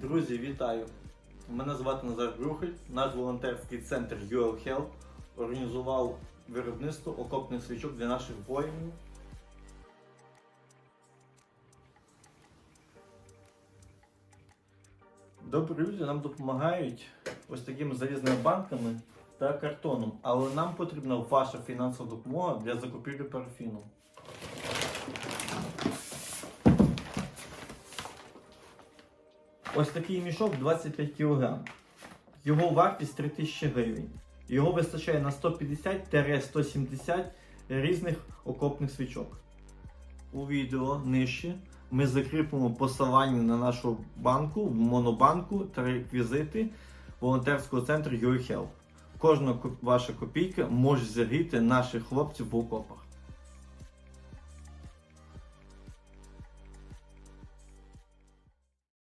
Друзі, вітаю! Мене звати Назар Брухель. Наш волонтерський центр UL Health організував виробництво окопних свічок для наших воїнів. Добрі люди нам допомагають ось такими залізними банками та картоном, але нам потрібна ваша фінансова допомога для закупівлі парафіну. Ось такий мішок 25 кг. Його вартість 3000 гривень. Його вистачає на 150-170 різних окопних свічок. У відео нижче ми закріпимо посилання на нашу банку, монобанку та реквізити волонтерського центру UHealth. Кожна ваша копійка може зігріти наших хлопців в окопах.